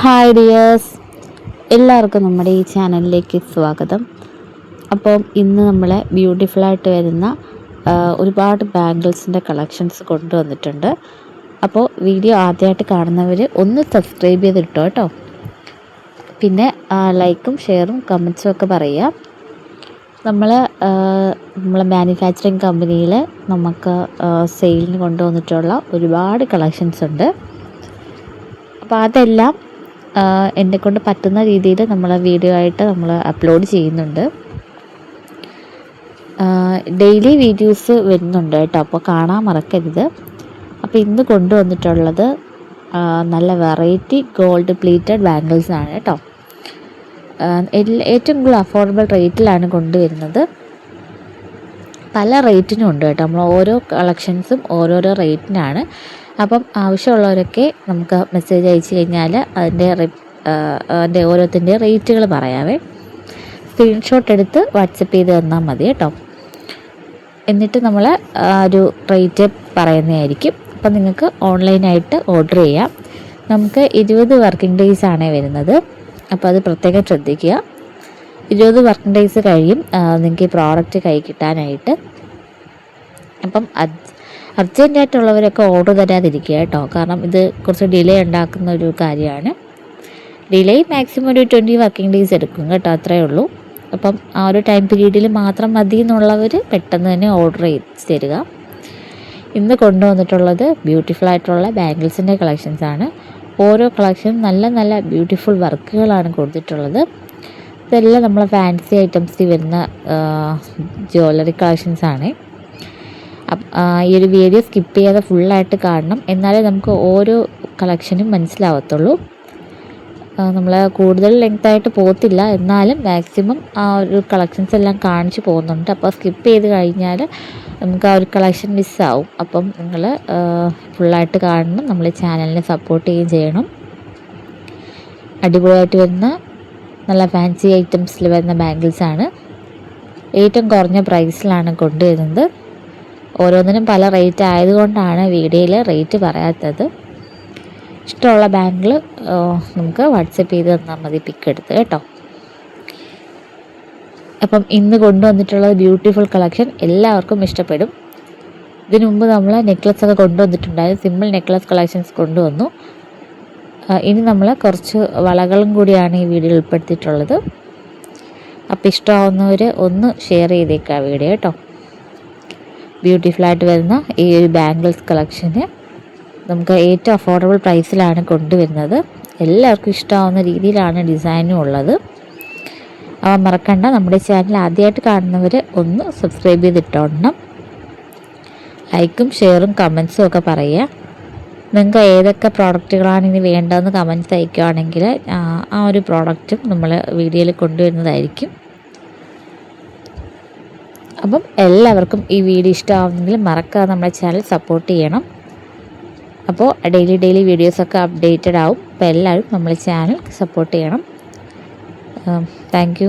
Hi dears എല്ലാവർക്കും നമ്മുടെ ഈ ചാനലിലേക്ക് സ്വാഗതം. അപ്പം ഇന്ന് നമ്മൾ ബ്യൂട്ടിഫുള്ളായിട്ട് വരുന്ന ഒരുപാട് ബാംഗിൾസിന്റെ കളക്ഷൻസ് കൊണ്ടുവന്നിട്ടുണ്ട്. അപ്പോൾ വീഡിയോ ആദ്യമായിട്ട് കാണുന്നവർ ഒന്ന് സബ്സ്ക്രൈബ് ചെയ്തിട്ടോ കേട്ടോ പിന്നെ ലൈക്കും ഷെയറും കമൻസും ഒക്കെ പറയുക. നമ്മൾ നമ്മളെ മാനുഫാക്ചറിങ് കമ്പനിയിൽ നമുക്ക് സെയിലിന് കൊണ്ടുവന്നിട്ടുള്ള ഒരുപാട് കളക്ഷൻസ് ഉണ്ട്. അപ്പോൾ അതെല്ലാം എന്നെ കൊണ്ട് പറ്റുന്ന രീതിയിൽ നമ്മൾ വീഡിയോ ആയിട്ട് നമ്മൾ അപ്ലോഡ് ചെയ്യുന്നുണ്ട്. ഡെയിലി വീഡിയോസ് വരുന്നുണ്ട് കേട്ടോ. അപ്പോൾ കാണാൻ മറക്കരുത്. അപ്പോൾ ഇന്ന് കൊണ്ടുവന്നിട്ടുള്ളത് നല്ല വെറൈറ്റി ഗോൾഡ് പ്ലേറ്റഡ് ബാംഗിൾസ് ആണ് കേട്ടോ. ഏറ്റവും കൂടുതൽ അഫോർഡബിൾ റേറ്റിലാണ് കൊണ്ടുവരുന്നത്. പല റേറ്റിനും ഉണ്ട് കേട്ടോ. നമ്മൾ ഓരോ കളക്ഷൻസും ഓരോരോ റേറ്റിനാണ്. അപ്പം ആവശ്യമുള്ളവരൊക്കെ നമുക്ക് മെസ്സേജ് അയച്ചു കഴിഞ്ഞാൽ അതിന്റെ അതിന്റെ ഓരോത്തിന്റെ റേറ്റുകൾ പറയാവേ. സ്ക്രീൻഷോട്ട് എടുത്ത് വാട്സപ്പ് ചെയ്ത് തന്നാൽ മതി കേട്ടോ. എന്നിട്ട് നമ്മൾ ഒരു റേറ്റ് പറയുന്നതായിരിക്കും. അപ്പം നിങ്ങൾക്ക് ഓൺലൈനായിട്ട് ഓർഡർ ചെയ്യാം. നമുക്ക് ഇരുപത് വർക്കിംഗ് ഡേയ്സ് ആണ് വരുന്നത്. അപ്പോൾ അത് പ്രത്യേകം ശ്രദ്ധിക്കുക. ഇരുപത് വർക്കിംഗ് ഡേയ്സ് കഴിയും. നിങ്ങൾക്ക് ഈ പ്രോഡക്റ്റ് കൈ കിട്ടാനായിട്ട്. അപ്പം അർജന്റായിട്ടുള്ളവരൊക്കെ ഓർഡർ തരാതിരിക്കുക കേട്ടോ. കാരണം ഇത് കുറച്ച് ഡിലേ ഉണ്ടാക്കുന്ന ഒരു കാര്യമാണ്. ഡിലേ മാക്സിമം ഒരു ട്വന്റി വർക്കിംഗ് ഡേയ്സ് എടുക്കും കേട്ടോ അത്രയേ ഉള്ളൂ. അപ്പം ആ ഒരു ടൈം പീരീഡിൽ മാത്രം മതി എന്നുള്ളവർ പെട്ടെന്ന് തന്നെ ഓർഡർ ചെയ്ത് തരിക. ഇന്ന് കൊണ്ടുവന്നിട്ടുള്ളത് ബ്യൂട്ടിഫുൾ ആയിട്ടുള്ള ബാംഗിൾസിന്റെ കളക്ഷൻസ് ആണ്. ഓരോ കളക്ഷനും നല്ല നല്ല ബ്യൂട്ടിഫുൾ വർക്കുകളാണ് കൊടുത്തിട്ടുള്ളത്. ഇതെല്ലാം നമ്മളെ ഫാൻസി ഐറ്റംസിൽ വരുന്ന ജ്വല്ലറി കളക്ഷൻസ് ആണ്. ഈ ഒരു വീഡിയോ സ്കിപ്പ് ചെയ്യാതെ ഫുള്ളായിട്ട് കാണണം. എന്നാലേ നമുക്ക് ഓരോ കളക്ഷനും മനസ്സിലാവത്തുള്ളൂ. നമ്മൾ കൂടുതൽ ലെങ്ത് ആയിട്ട് പോകത്തില്ല. എന്നാലും മാക്സിമം ആ ഒരു കളക്ഷൻസ് എല്ലാം കാണിച്ച് പോകുന്നുണ്ട്. അപ്പോൾ സ്കിപ്പ് ചെയ്ത് കഴിഞ്ഞാൽ നമുക്ക് ആ ഒരു കളക്ഷൻ മിസ്സാവും അപ്പം നിങ്ങൾ ഫുള്ളായിട്ട് കാണണം. നമ്മൾ ചാനലിനെ സപ്പോർട്ട് ചെയ്യുകയും ചെയ്യണം. അടിപൊളിയായിട്ട് വരുന്ന നല്ല ഫാൻസി ഐറ്റംസിൽ വരുന്ന ബാംഗിൾസ് ആണ്. ഏറ്റവും കുറഞ്ഞ പ്രൈസിലാണ് കൊണ്ടുവരുന്നത്. ഓരോന്നിനും പല റേറ്റ് ആയതുകൊണ്ടാണ് വീഡിയോയിൽ റേറ്റ് പറയാത്തത്. ഇഷ്ടമുള്ള ബാങ്കിൾ നമുക്ക് വാട്സപ്പ് ചെയ്ത് തന്നാൽ മതി പിക്ക് എടുത്ത് കേട്ടോ. അപ്പം ഇന്ന് കൊണ്ടുവന്നിട്ടുള്ളത് ബ്യൂട്ടിഫുൾ കളക്ഷൻ എല്ലാവർക്കും ഇഷ്ടപ്പെടും. ഇതിനു മുമ്പ് നമ്മൾ നെക്ലസ് ഒക്കെ കൊണ്ടുവന്നിട്ടുണ്ടായിരുന്നു. സിമ്പിൾ നെക്ലസ് കളക്ഷൻസ് കൊണ്ടുവന്നു. ഇനി നമ്മൾ കുറച്ച് വളകളും കൂടിയാണ് ഈ വീഡിയോ ഉൾപ്പെടുത്തിയിട്ടുള്ളത്. അപ്പോൾ ഇഷ്ടമാവുന്നവർ ഒന്ന് ഷെയർ ചെയ്തേക്കാം വീഡിയോ കേട്ടോ ബ്യൂട്ടിഫുള്ളായിട്ട് വരുന്ന ഈ ഒരു ബാംഗിൾസ് കളക്ഷന് നമുക്ക് ഏറ്റവും അഫോർഡബിൾ പ്രൈസിലാണ് കൊണ്ടുവരുന്നത്. എല്ലാവർക്കും ഇഷ്ടമാവുന്ന രീതിയിലാണ് ഡിസൈനും ഉള്ളത്. അവ മറക്കണ്ട നമ്മുടെ ചാനൽ ആദ്യമായിട്ട് കാണുന്നവർ ഒന്ന് സബ്സ്ക്രൈബ് ചെയ്തിട്ടോണം ലൈക്കും ഷെയറും കമൻസും ഒക്കെ പറയുക. നിങ്ങൾക്ക് ഏതൊക്കെ പ്രോഡക്റ്റുകളാണ് ഇനി വേണ്ടതെന്ന് കമൻസ് അയക്കുകയാണെങ്കിൽ ആ ഒരു പ്രോഡക്റ്റും നമ്മൾ വീഡിയോയിൽ കൊണ്ടുവരുന്നതായിരിക്കും. അപ്പം എല്ലാവർക്കും ഈ വീഡിയോ ഇഷ്ടമാവുന്നെങ്കിൽ മറക്കാതെ നമ്മുടെ ചാനൽ സപ്പോർട്ട് ചെയ്യണം. അപ്പോൾ ഡെയിലി ഡെയിലി വീഡിയോസൊക്കെ അപ്ഡേറ്റഡ് ആവും. അപ്പോൾ എല്ലാവരും നമ്മുടെ ചാനൽ സപ്പോർട്ട് ചെയ്യണം. താങ്ക്